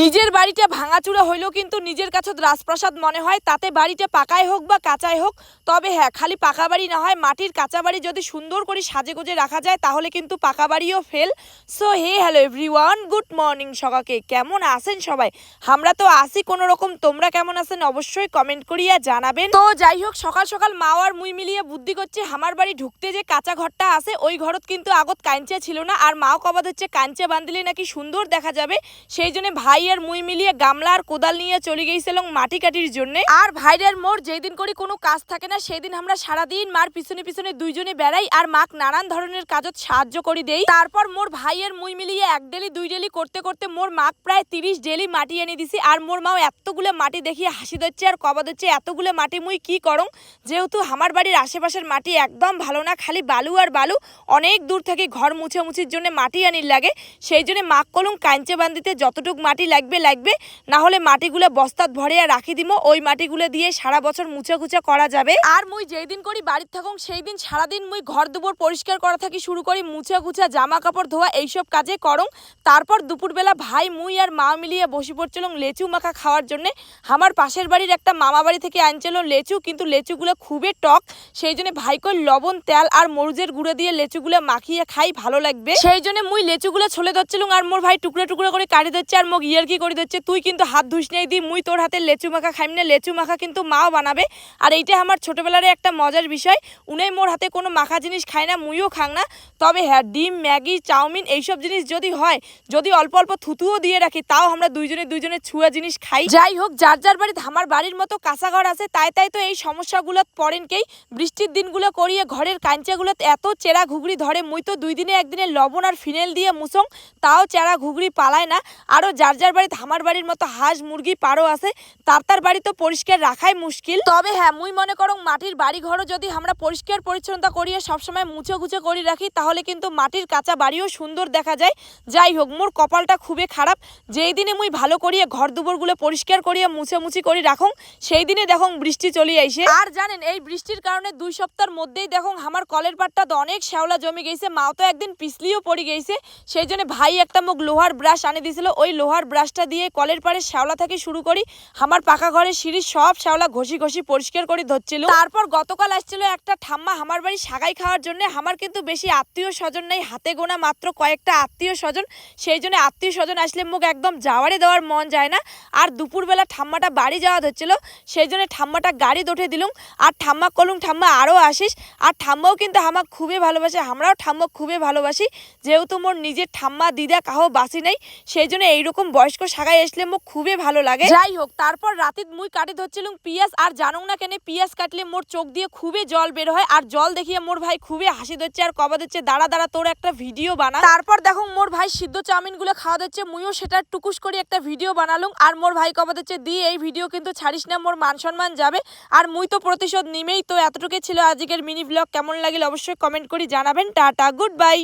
নিজের বাড়িটা ভাঙাচুরা হইলেও কিন্তু নিজের কাছে রাজপ্রাসাদ মনে হয়, তাতে বাড়িটা পাকাই হোক বা কাঁচাই হোক, তবে হ্যাঁ খালি পাকা বাড়ি না হয়, মাটির কাঁচা বাড়ি যদি সুন্দর করে সাজে গুজে রাখা যায়, তাহলে কিন্তু পাকা বাড়িও fail. So hey hello everyone good morning সকাকে কেমন আছেন সবাই? আমরা তো আসি কোনো রকম তোমরা কেমন আছেন অবশ্যই কমেন্ট করিয়া জানাবেন। তো যাই হোক, সকাল সকাল মা আর মুই মিলিয়ে বুদ্ধি করছে, আমার বাড়ি ঢুকতে যে কাঁচা ঘরটা আছে, ওই ঘরত কিন্তু আগত কাঞ্চা ছিল না, আর মাও কবাদ হচ্ছে, কাঞ্চা বাঁধলে নাকি সুন্দর দেখা যাবে, সেই জন্য ভাই আর মুই মিলিয়ে গামলা আর কোদাল নিয়ে চলে গেছিলাম মাটি কাটির জন্য। আর ভাইরের মোর যেই দিন করে কোনো কাজ থাকে না সেই দিন আমরা সারাদিন মার পিছনে পিছনে দুইজনে বেড়াই আর মাক নানান ধরনের কাজত সাহায্য করে দেই। তারপর মোর ভাইয়ের মুই মিলিয়ে এক ডেলি, দুই ডেলি করতে করতে মোর মাক প্রায় তিরিশ ডেলি মাটি এনে দিছি আর মোর মাও এতগুলো মাটি দেখিয়ে হাসি দিচ্ছে আর কবাদ হচ্ছে এতগুলো মাটি মুই কি করং? যেহেতু আমার বাড়ির আশেপাশের মাটি একদম ভালো না, খালি বালু আর বালু। অনেক দূর থেকে ঘর মুছে মুছির জন্য মাটি আনির লাগে। সেই জন্য মাক কলম কাঞ্চে বান্দিতে যতটুক মাটি লাগবে লাগবে। না হলে মাটিগুলো বস্তাত ভরে আর রাখি দিমো। ওই মাটিগুলো দিয়ে সারা বছর মুছা খুচে করা যাবে। আর মুই যেই দিন করি বাড়ির থাকুন সেই দিন সারাদিন মুই ঘর দুপুর পরিষ্কার করা থাকি, শুরু করি মুছা গুছা জামা কাপড় ধোয়া, এইসব কাজে করং তারপর দুপুরবেলা ভাই, মুই আর মা মিলিয়ে বসে পড়ছিলাম লেচু মাখা খাওয়ার জন্য। আমার পাশের বাড়ির একটা মামা বাড়ি থেকে আনছিল লেচু, কিন্তু লেচুগুলো খুবই টক। সেই জন্য ভাই কই, লবণ, তেল আর মরুজের গুঁড়ো দিয়ে লেচুগুলো মাখিয়ে খাই, ভালো লাগবে। সেই জন্য মুই লেচুগুলো ছলে ধরছিলাম আর মোর ভাই টুকরো টুকরো করে কাটি দিচ্ছে আর মোক ইয়ার কি করে দিচ্ছে? তুই কিন্তু হাত ধুস নেই দি, মুই তোর হাতে লেচু মাখা খাইম না। লেচু মাখা কিন্তু মাও বানাবে। আর এইটা আমার ছোটবেলার একটা মজার বিষয়। উনাই মোর হাতে কোনো মাখা জিনিস খায় না, মুইও খাং না। তবে হ্যাঁ ডিম, ম্যাগি, চাউমিন এইসব জিনিস যদি হয়, যদি অল্প অল্প থুতুও দিয়ে রাখি, তাও আমরা দুইজনে দুইজনে ছুয়া জিনিস খাই। যাই হোক, যার যার বাড়িতে আমার বাড়ির মতো কাঁচা ঘর আছে, তাই তাই তো এই সমস্যাগুলো পড়েন কেই বৃষ্টির দিনগুলো করিয়ে ঘরের কাঞ্চাগুলো এত চেরা ঘুগড়ি ধরে, মুই তো দুই দিনে একদিনে লবণ আর ফিনেল দিয়ে মুসং তাও চেরা ঘুগড়ি পালায় না। আরও যার যার বাড়িতে আমার বাড়ির মতো হাঁস মুরগি পারো আছে তার তার বাড়ি তো পরিষ্কার রাখাই মুশকিল। তবে হ্যাঁ মুই মনে করো মাটির বাড়ি ঘরও যদি আমরা পরিষ্কার পরিচ্ছন্নতা করিয়ে সবসময় মুছে গুছে করে রাখি তাহলে কিন্তু মাটির কাঁচা বাড়িও সুন্দর দেখা যায়। যাই হোক মোর কপালটা খুবই খারাপ। যেই দিনে মুই ভালো করিয়ে ঘর দুপুরগুলো পরিষ্কার করিয়ে মুছে মুছি করে রাখুন সেই দিনে দেখুন বৃষ্টি চলে আইসে। আর জানেন এই বৃষ্টির কারণে দুই সপ্তাহের মধ্যেই দেখুন আমার কলের পাটটা তো অনেক শ্যাওলা জমে গেছে মাও তো একদিন পিছলিও পড়ে গেছে সেই জন্য ভাই একটা মুখ লোহার ব্রাশ আনে দিয়েছিল ওই লোহার ব্রাশটা দিয়ে কলের পাড়ে শ্যাওলা থেকে শুরু করি। আমার পাকা ঘরের সিঁড়ির সব শ্যাওলা ঘষি ঘষি পরিষ্কার করে ধরছিল। তারপর গতকাল আসছিল একটা ঠাম্মা আমার বাড়ি সাগাই খাওয়ার জন্য। আমার কিন্তু বেশি আত্মীয় স্বজন নেই, হাতে গোনা মাত্র কয়েকটা আত্মীয় স্বজন। সেই জন্য আত্মীয় স্বজন আসলে মুখ একদম যাওয়ারে দেওয়ার মন যায় না। আর দুপুরবেলা ঠাম্মাটা বাড়ি যাওয়া ধরছিল। সেই জন্য ঠাম্মাটা গাড়ি দোঠে দিলুম। আর ঠাম্মা কলুম, ঠাম্মা আরও আসিস। আর ঠাম্মাও কিন্তু আমাক খুবই ভালোবাসে। আমরাও ঠাম্মা খুবই ভালোবাসি। যেহেতু মোর নিজের ঠাম্মা, দিদা, কাহো বাসি নেই, সেই জন্য এইরকম বয়স্ক সাগাই আসলে মোক খুবই ভালো লাগে। যাই হোক, তারপর রাতিত মুই কাটি ধরছিলাম পিয়াজ, আর জানুং না কেন পিয়াজ কাটলে মোর চোখ দিয়ে খুবই জল বের হয়, আর জল দেখিয়ে মোর ভাই খুবই হাসি দিচ্ছে আর কবা দিচ্ছে দাঁড়া দাঁড়া, তোর একটা ভিডিও বানা। তারপর দেখো মোর ভাই সিদ্ধ চাউমিনগুলো খাওয়া দিচ্ছে মুইও সেটা টুকুস করে একটা ভিডিও বানালুম, আর মোর ভাই কবা দিচ্ছে দি, এই ভিডিও কিন্তু ছাড়িস না, মোর মান সম্মান যাবে। আর মুই তো প্রতিশোধ নিমেই তো এতটুকু ছিল আজকের মিনি ব্লগ কেমন লাগিল অবশ্যই কমেন্ট করে জানাবেন, টাটা, গুড বাই।